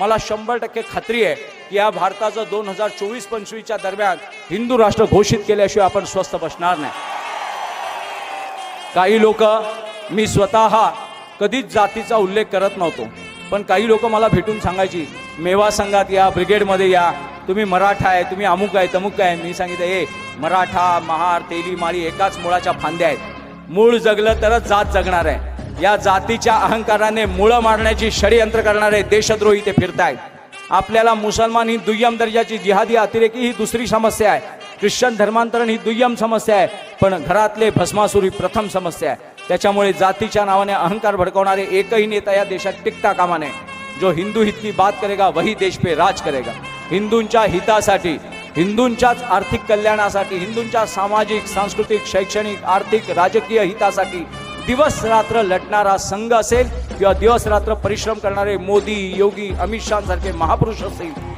मला शंभर टक्के खात्री आहे की या भारताचं दोन हजार चोवीस पंचवीसच्या दरम्यान हिंदू राष्ट्र घोषित केल्याशिवाय आपण स्वस्थ बसणार नाही. काही लोक मी स्वतः कधीच जातीचा उल्लेख करत नव्हतो पण काही लोक मला भेटून सांगायची मेवा संघात या ब्रिगेडमध्ये या तुम्ही मराठा आहे तुम्ही अमुक आहे तमुक आहे. मी सांगितलं ए मराठा महार तेली माळी एकाच मुळाच्या फांद्या आहेत. मूळ जगलं तरच जात जगणार आहे. या जातीच्या अहंकाराने मुळं मारण्याची षडयंत्र करणारे देशद्रोही ते फिरतायत. आपल्याला मुसलमान ही दुय्यम दर्जाची जिहादी अतिरेकी ही दुसरी समस्या आहे. ख्रिश्चन धर्मांतरण ही दुय्यम समस्या आहे. पण घरातले भस्मासुरी ही प्रथम समस्या आहे. त्याच्यामुळे जातीच्या नावाने अहंकार भडकवणारे एकही नेता या देशात टिकता कामा नये. जो हिंदू हित की बात करेगा वही देश पे राज करेगा. हिंदूंच्या हितासाठी हिंदूंच्याच आर्थिक कल्याणासाठी हिंदूंच्या सामाजिक सांस्कृतिक शैक्षणिक आर्थिक राजकीय हितासाठी दिवस रात्र लढणारा संघ असेल किंवा दिवस रात्र परिश्रम करणारे मोदी योगी अमित शहा सारखे महापुरुष असतील